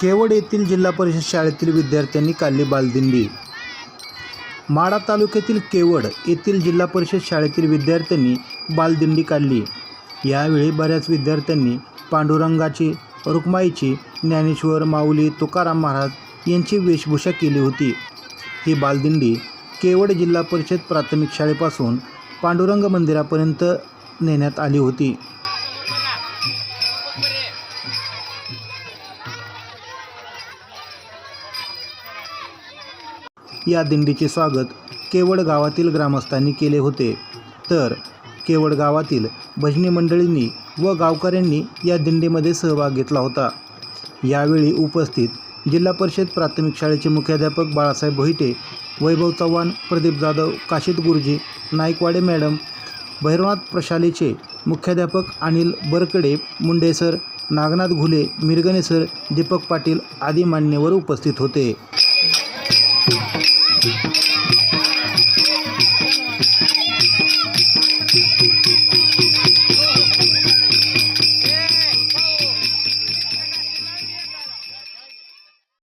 केवड येथील जिल्हा परिषद शाळेतील विद्यार्थ्यांनी काढली बालदिंडी. माडा तालुक्यातील केवड येथील जिल्हा परिषद शाळेतील विद्यार्थ्यांनी बालदिंडी काढली. यावेळी बऱ्याच विद्यार्थ्यांनी पांडुरंगाची रुक्माईची ज्ञानेश्वर माऊली तुकाराम महाराज यांची वेशभूषा केली होती. ही बालदिंडी केवड जिल्हा परिषद प्राथमिक शाळेपासून पांडुरंग मंदिरापर्यंत नेण्यात आली होती. या दिंडीचे स्वागत केवड गावातील ग्रामस्थांनी केले होते. तर केवड गावातील भजनी मंडळींनी व गावकऱ्यांनी या दिंडीमध्ये सहभाग घेतला होता. यावेळी उपस्थित जिल्हा परिषद प्राथमिक शाळेचे मुख्याध्यापक बाळासाहेब भोईटे वैभव चव्हाण प्रदीप जाधव काशीद गुरुजी नाईकवाडे मॅडम भैरवनाथ प्रशालेचे मुख्याध्यापक अनिल बरकडे मुंडेसर नागनाथ घुले मिरगणे सर दीपक पाटील आदी मान्यवर उपस्थित होते. Thank you.